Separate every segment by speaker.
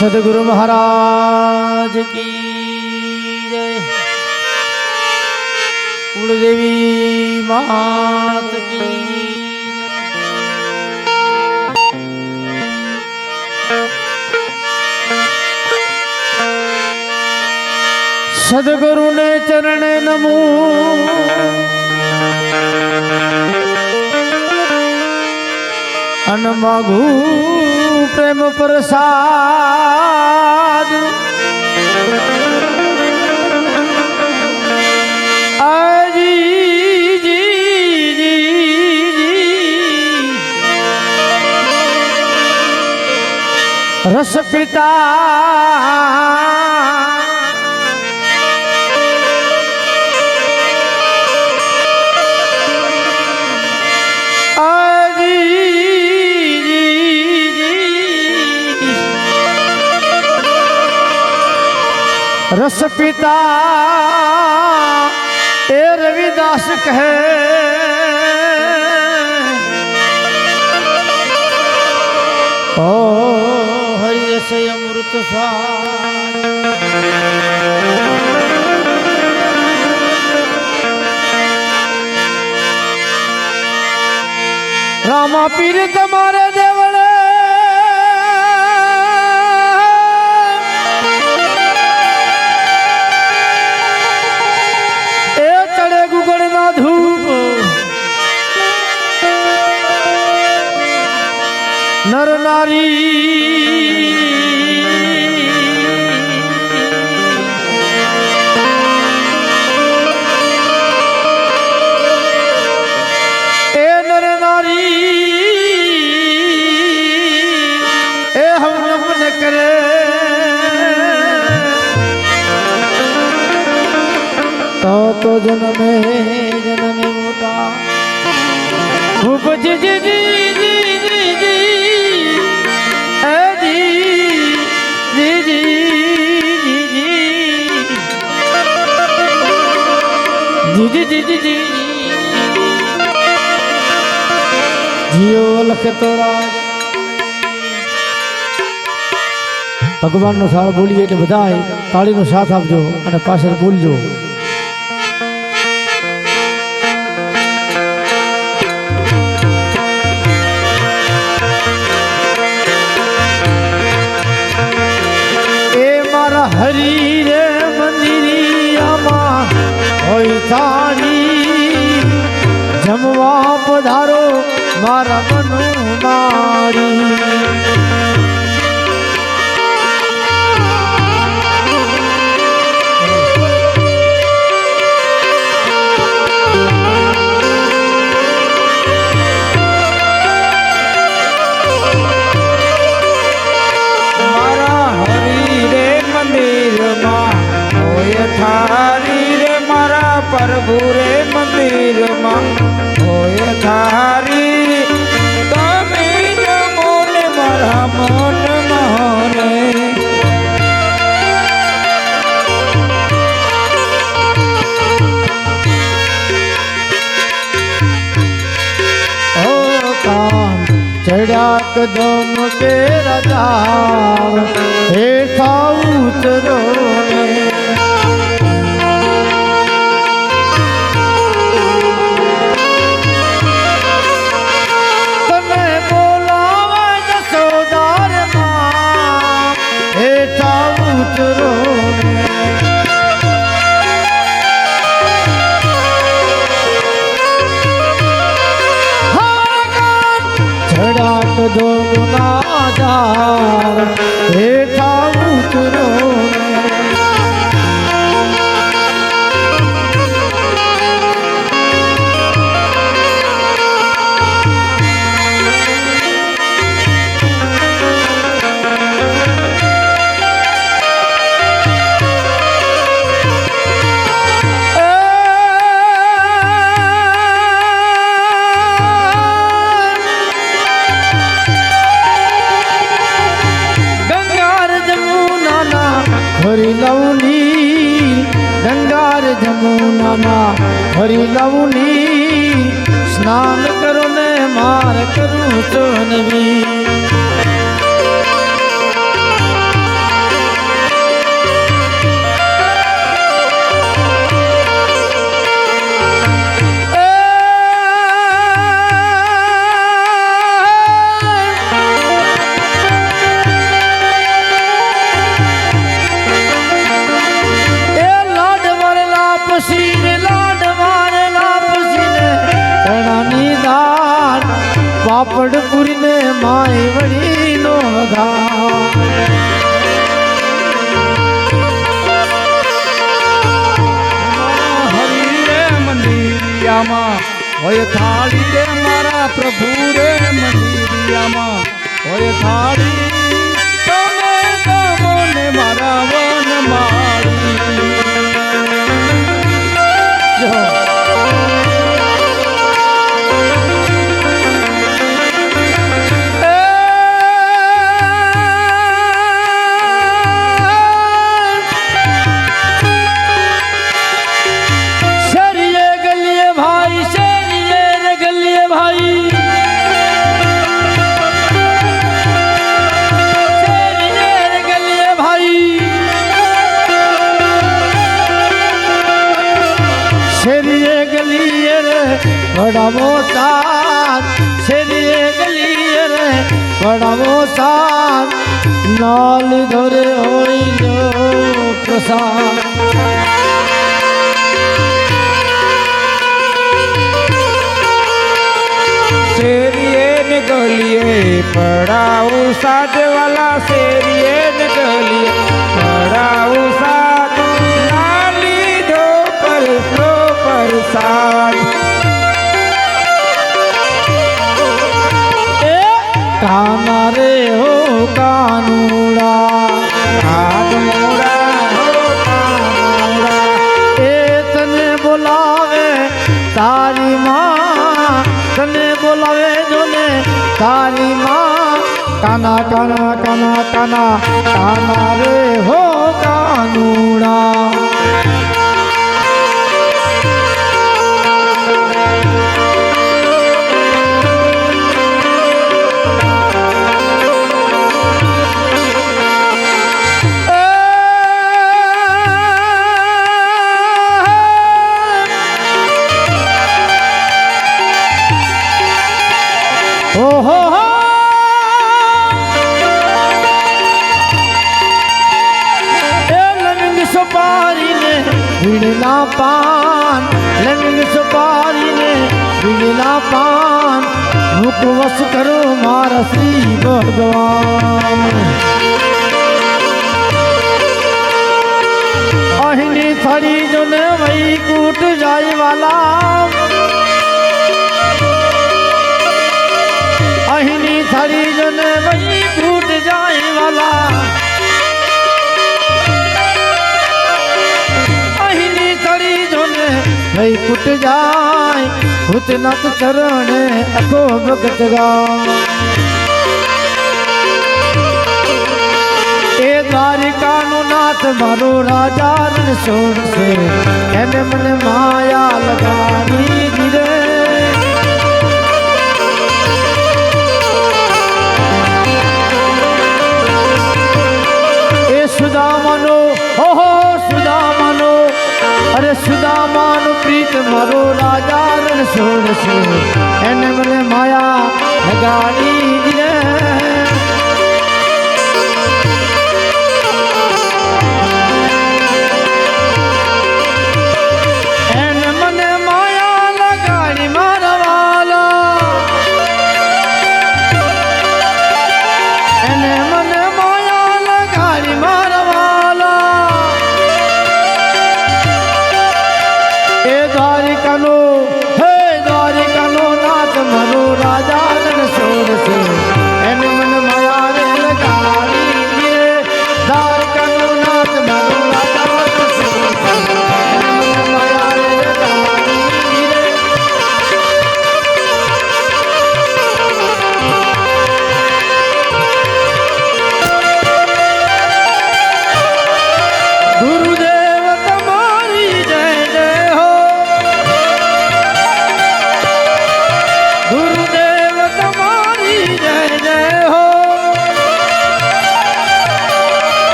Speaker 1: સદગુરુ મહારાજ કી જય કુળદેવી માત કી સદગુરુ ને ચરણે નમો અન માગુ પ્રેમ પ્રસાદ. રસ પિતા રસ પિતા એ રવિદાસ કહે ઓ હરિ રસ અમૃત રામા પીર નર નારી. એ નર નારી. એ હમ નમન કરે. તો તો જન્મે જી જી જી જી જી જીઓ લખ તોરા ભગવાનનો સાળ બોલીએ એટલે બધાય તાળીનો સાથ આપજો અને પાછળ બોલજો. એ તારી જમવા પધારો મારા મનુ મારી.
Speaker 2: રે મંદિરમાં હોય થારી તમે જમો ને મારા મન
Speaker 1: કામ ચડ્યા કદમ કે રાજા. હેઠા ઉતરો ને. જાઓ હે હરી લવની ગંગાર જમુનામાં હરી લવની સ્નાન કરો ને માર કરું ચોનવી
Speaker 2: પાપડ પૂરીને માય વળી નો ઘા હરિ મંદિરિયામાં, હોય થાળી રે મારા
Speaker 1: પ્રભુ રે મંદિરિયામાં, હોય થાળી સાત શેરીએ ગલીએ રે, વડાવો સાત નાલ ધરે હોય પ્રસાદ.
Speaker 2: શેરીએ ને ગલીએ પડાવું સાજવાલા શેરીએ
Speaker 1: તારી માં કાના કાના કાના કાના કાના રે હો કાનુડા. ભીડના પાન લવિંગ સુપારીને ભીડના પાન મુકવસ કરો મારા શ્રી ભગવાન અહીંની થરી જોને વહી કૂટ જાય વાલા વહી કૂટ જાય, ભૂતનાથ ચરણે અખો ભગત એ દ્વારિકાનો નાથ મારો રાજા રણ છોડશે એને મને માયા લગાવી દીધે. એ ઓહો સુદામાનો અરે સુદામાનો પ્રીત મારો રાજા રણ છોડશે. એને મને માયા લગાડી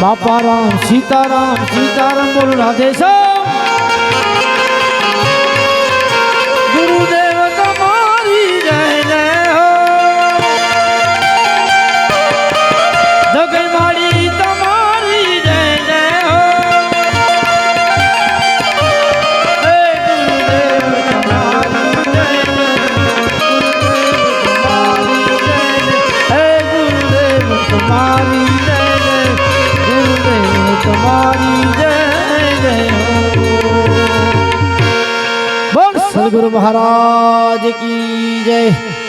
Speaker 1: બાપા રામ સીતારામ સીતારામ બોલ રાધે મહારાજ કી જય.